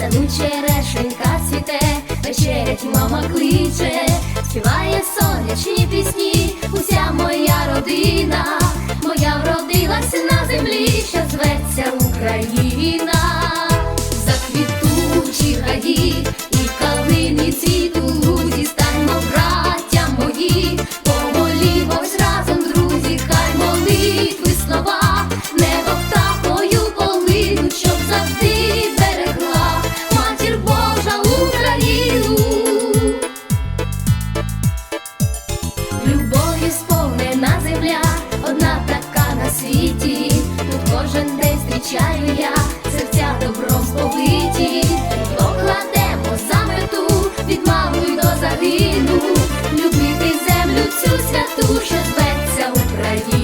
саду черешенька цвіте, вечерять мама кличе, співає сонячні пісні, уся моя родина, моя вродилася на землі, що зветься Україна, заквітучі гаді і калини цвітуть, і станьмо браття мої, помолімось разом, друзі, хай молитви слова. одна така на світі, тут кожен день зустрічаю я, серця добром сповиті, покладемо за мету, від мамою до загину, любити землю цю святу, що зветься Україна.